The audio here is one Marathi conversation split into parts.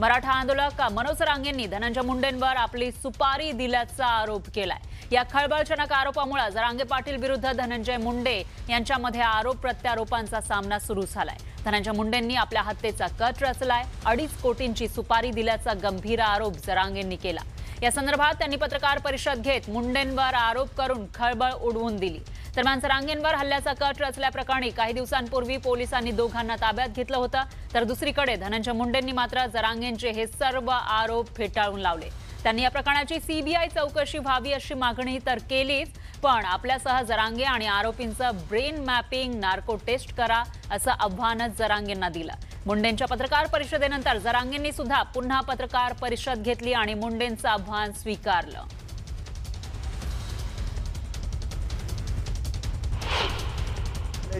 मराठा आंदोलक मनोज रांगेंनी धनंजय मुंडेंवर आपली सुपारी दिल्याचा आरोप केलाय. या खळबळजनक आरोपामुळे जरांगे पाटील विरुद्ध धनंजय मुंडे यांच्यामध्ये आरोप प्रत्यारोपांचा सामना सुरू झालाय. धनंजय मुंडेंनी आपल्या हत्येचा कट रचलाय. अडीच कोटींची सुपारी दिल्याचा गंभीर आरोप जरांगेंनी केला. या संदर्भात त्यांनी पत्रकार परिषद घेत मुंडेंवर आरोप करून खळबळ उडवून दिली. दरम्यान जरांगेंवर हल्ल्याचा कट रचल्याप्रकरणी काही दिवसांपूर्वी पोलिसांनी दोघांना ताब्यात घेतलं होतं. तर दुसरीकडे धनंजय मुंडेंनी मात्र जरांगेंचे हे सर्व आरोप फेटाळून लावले. त्यांनी या प्रकरणाची सीबीआय चौकशी व्हावी अशी मागणी तर केलीच पण आपल्यासह जरांगे आणि आरोपींचं ब्रेन मॅपिंग नार्को टेस्ट करा असं आव्हानच जरांगेंना दिलं. मुंडेंच्या पत्रकार परिषदेनंतर जरांगेंनी सुद्धा पुन्हा पत्रकार परिषद घेतली आणि मुंडेंचं आव्हान स्वीकारलं.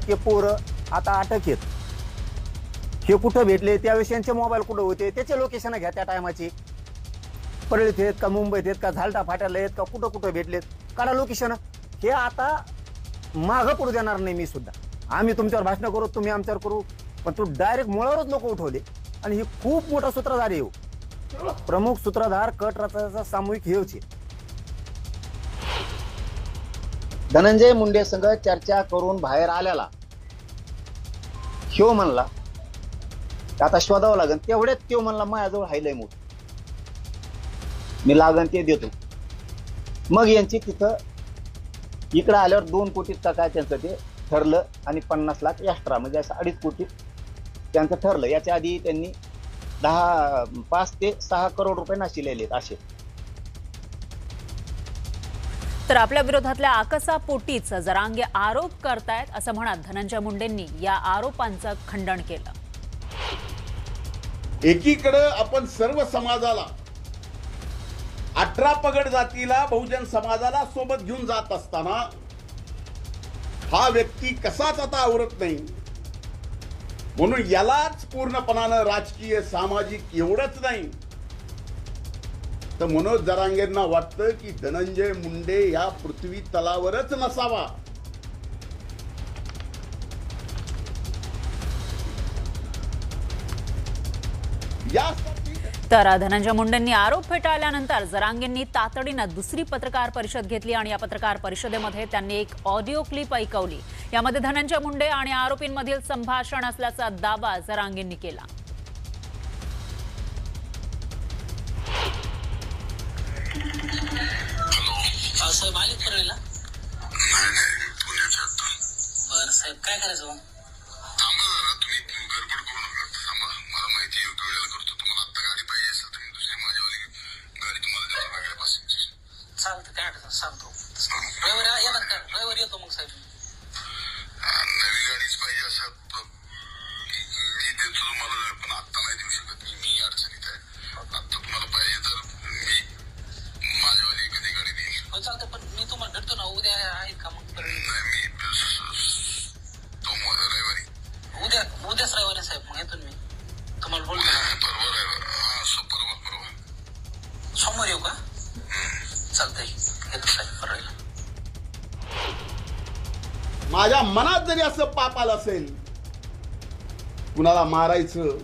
ते पोरं आता अटक येत हे कुठं भेटले? त्यावेळेस यांचे मोबाईल कुठं होते? त्याचे लोकेशन घ्या त्या टायमाची परळीत आहेत का मुंबईत आहेत का झालटा फाट्याला आहेत का कुठं कुठं भेटलेत? काढा लोकेशन हे आता मागं पडू देणार नाही मी सुद्धा. आम्ही तुमच्यावर भाषण करू तुम्ही आमच्यावर करू. पण तू डायरेक्ट मुळावरच लोक उठवले. आणि हे खूप मोठा सूत्रधार आहे हो. प्रमुख सूत्रधार कट रचाचा सामूहिक हे धनंजय मुंडे संघ चर्चा करून बाहेर आल्याला ह्यो म्हणला आता शोधावं लागेल तेवढ्यात त्यो म्हणला माझ्याजवळ हायलय मोठ. मी लागन ते देतो. मग यांची तिथं इकडं आल्यावर दोन कोटीत का काय त्यांचं ते ठरलं आणि पन्नास लाख एक्स्ट्रा म्हणजे असं अडीच कोटी त्यांचं ठरलं. याच्या आधी त्यांनी दहा पाच ते सहा करोड रुपये नाशिलेले आहेत असे. तर आपल्या विरोधातल्या आकसापोटीच जरांगे आरोप करतायत असं म्हणत धनंजय मुंडेंनी या आरोपांचं खंडन केलं. एकीकडं आपण सर्व समाजाला अठरा पगड जातीला बहुजन समाजाला सोबत घेऊन जात असताना हा व्यक्ती कसाच आता आवरत नाही? म्हणून यालाच पूर्णपणानं राजकीय सामाजिक एवढंच नाही. तर मनोज जरांगेंना वाटतं की धनंजय मुंडे या पृथ्वी तलावरच नसावा. तर धनंजय मुंडेंनी आरोप फेटाळल्यानंतर जरांगेंनी तातडीनं दुसरी पत्रकार परिषद घेतली आणि या पत्रकार परिषदेमध्ये त्यांनी एक ऑडिओ क्लिप ऐकवली. यामध्ये धनंजय मुंडे आणि आरोपींमधील संभाषण असल्याचा दावा जरांगेंनी केला. साहेब आले परळीला? नाही नाही आता बरं साहेब काय करायचं मग? थांबा जरा तुम्ही गडबड करू नका. थांबा मला माहिती आहे योग्य वेळेला करतो. तुम्हाला आता गाडी पाहिजे असेल दुसरी माझ्यावाली गाडी तुम्हाला पासिंगची चालतं काय अडचण सांगतो. रविवारी येणार का? रविवारी येतो मग साहेब. नवी गाडीच पाहिजे असं मी देतो तुम्हाला पण आत्ता नाही देऊ शकत मी मी अडचणीत आहे. आत्ता तुम्हाला पाहिजे तर मी माझ्यावाली कधी गाडी देईल हो चालतं पण मी तुम्हाला भेटतो ना उद्या आहेत का मग? परळी नाही मी तो रविवारी. उद्या उद्याच रविवारी साहेब मग येतो मी. तुम्हाला बोलतो ना. बरोबर आहे सो बरोबर बरोबर सोमवारी येऊ का? चालतंय येतो साहेब माझ्या मनात जरी असं पाप आलं असेल कुणाला मारायचं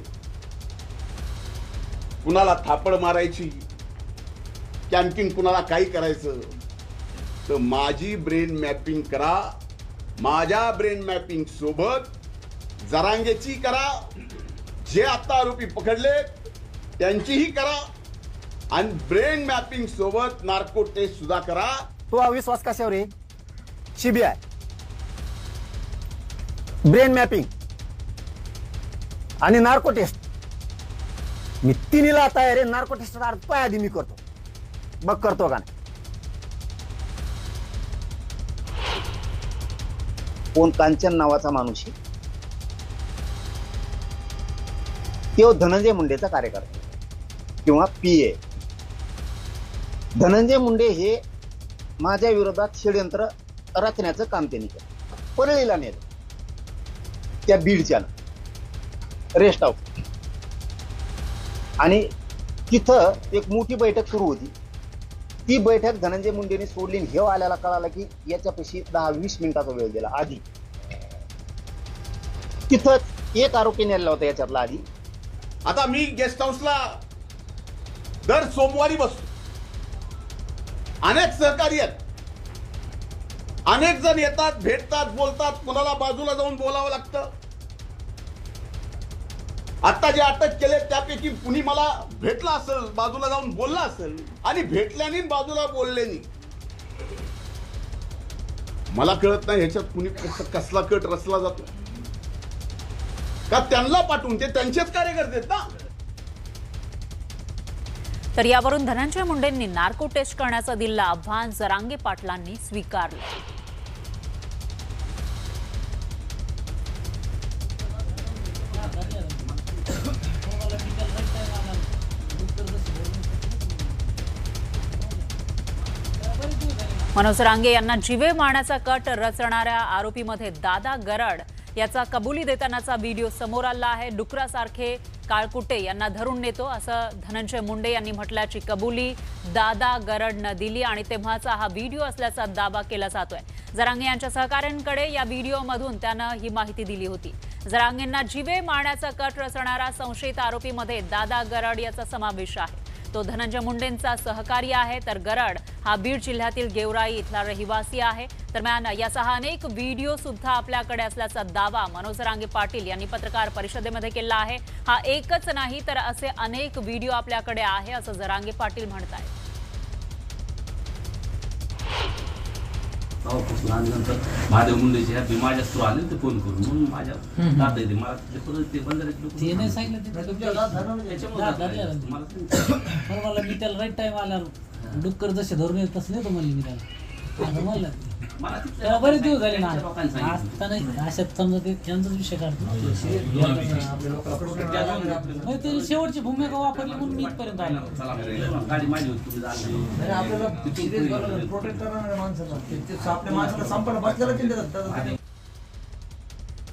कुणाला थापड मारायची की आणखीन कुणाला काही करायचं तर माझी ब्रेन मॅपिंग करा. माझ्या ब्रेन मॅपिंग सोबत जरांगेची करा. जे आता आरोपी पकडले त्यांचीही करा. आणि ब्रेन मॅपिंग सोबत नार्को टेस्ट सुद्धा करा. तो अविश्वास कशावर आहे? सीबीआय ब्रेन मॅपिंग आणि नार्को टेस्ट मी तिन्हीला तयार आहे. नार्को टेस्ट पाय आधी मी करतो. बघ करतो का नाही? कोण कांचन नावाचा माणूस आहे. तो धनंजय मुंडेचा कार्यकर्ता किंवा पी ए धनंजय मुंडे हे माझ्या विरोधात षडयंत्र रचण्याचं काम त्यांनी केलं. परळीला नेलं. त्या बीडच्या रेस्ट हाऊस आणि तिथं एक मोठी बैठक सुरू होती. ती बैठक धनंजय मुंडेने सोडली हे आल्याला कळालं की याच्यापाशी दहा वीस मिनिटाचा वेळ दिला आधी. तिथं एक आरोपी नेला होता याच्यातला आधी. आता मी गेस्ट हाऊसला दर सोमवारी बसतो. अनेक सहकारी आहेत. अनेक जण येतात भेटतात बोलतात कुणाला बाजूला जाऊन बोलावं लागतं. आता जे अटक केले त्यापैकी कुणी मला भेटला असेल बाजूला जाऊन बोलला असेल आणि भेटल्याने बाजूला बोलल्याने. मला कळत नाही ह्याच्यात कुणी कसला कट रचला जातो. का त्यांना पाठवून ते त्यांचेच कार्यकर्ते आहेत ना? तर यावरून धनंजय मुंडेंनी नार्को टेस्ट करण्याचं दिलेलं आव्हान जरांगे पाटलांनी स्वीकारलं. मनोज रांगे यांना जीवे मारण्याचा कट रचणाऱ्या आरोपीमध्ये दादा गराड याचा कबुली देतानाचा व्हिडिओ समोर आला आहे. डुकरासारखे काळकुटे यांना धरून नेतो असं धनंजय मुंडे यांनी म्हटल्याची कबुली दादा गरडनं दिली आणि तेव्हाचा हा व्हिडिओ असल्याचा दावा केला जातोय. जरांगे यांच्या सहकाऱ्यांकडे या व्हिडिओमधून त्यानं ही माहिती दिली होती. जरांगेंना जीवे मारण्याचा कट रचणारा संशयित आरोपीमध्ये दादा गरड याचा समावेश आहे. तो धनंजय मुंडेंचा सहकारी आहे तर गरड हा बीड जिल्ह्यातील गेवराई इथला रहिवासी आहे. दरम्यान याचा हा अनेक व्हिडिओ सुद्धा आपल्याकडे असल्याचा दावा मनोज रांगे पाटील यांनी पत्रकार परिषदेमध्ये केला आहे. हा एकच नाही तर असे अनेक व्हिडिओ आपल्याकडे आहे असं जरांगे पाटील म्हणत आहेत तेव्हापासून आणि नंतर महादेव मुंडेचे ह्या माझ्या थ्रू आले ते फोन करून. म्हणून माझ्या दादा येते मला ते परत ते ते नाही सांगितलं ते. तुमच्या. मला मी त्याला राईट टाइम आल्यावर. डुक्कर जसे धरून येत तसं नेतो म्हणले मी त्याला. म्हणलं. बरेच दिवस झाले ना. नाही अशात समजा ते त्यांचाच विषय काढतो. मग ते शेवटची भूमिका वापरली म्हणून मी इथपर्यंत आलो.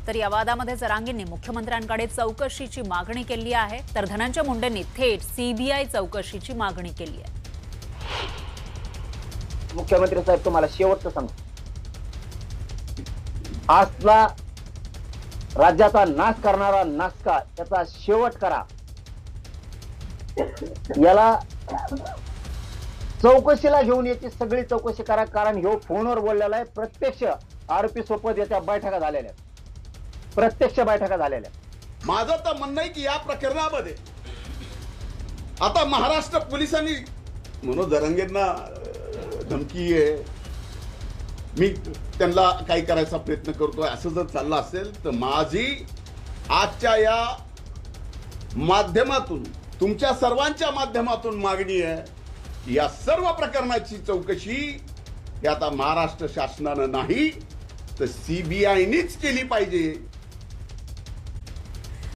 तर या वादामध्ये जरांगेंनी मुख्यमंत्र्यांकडे चौकशीची मागणी केली आहे. तर धनंजय मुंडेंनी थेट सीबीआय चौकशीची मागणी केली आहे. मुख्यमंत्री साहेब तुम्हाला शेवटचं सांगतो. आजला राज्याचा नाश करणारा नासका त्याचा शेवट करा. याला चौकशीला घेऊन याची सगळी चौकशी करा कारण ह्यो फोनवर बोललेला आहे. प्रत्यक्ष आरोपी सोबत याच्या बैठका झालेल्या प्रत्यक्ष बैठका झालेल्या माझं तर म्हणणं आहे की या प्रकरणामध्ये आता महाराष्ट्र पोलिसांनी मनोज दरंगेंना धमकी आहे. मी त्यांना काही करायचा प्रयत्न करतोय. असं जर चाललं असेल तर माझी आजच्या या माध्यमातून तुमच्या सर्वांच्या माध्यमातून मागणी आहे या सर्व प्रकरणाची चौकशी ही आता महाराष्ट्र शासनानं नाही तर सीबीआयनीच केली पाहिजे.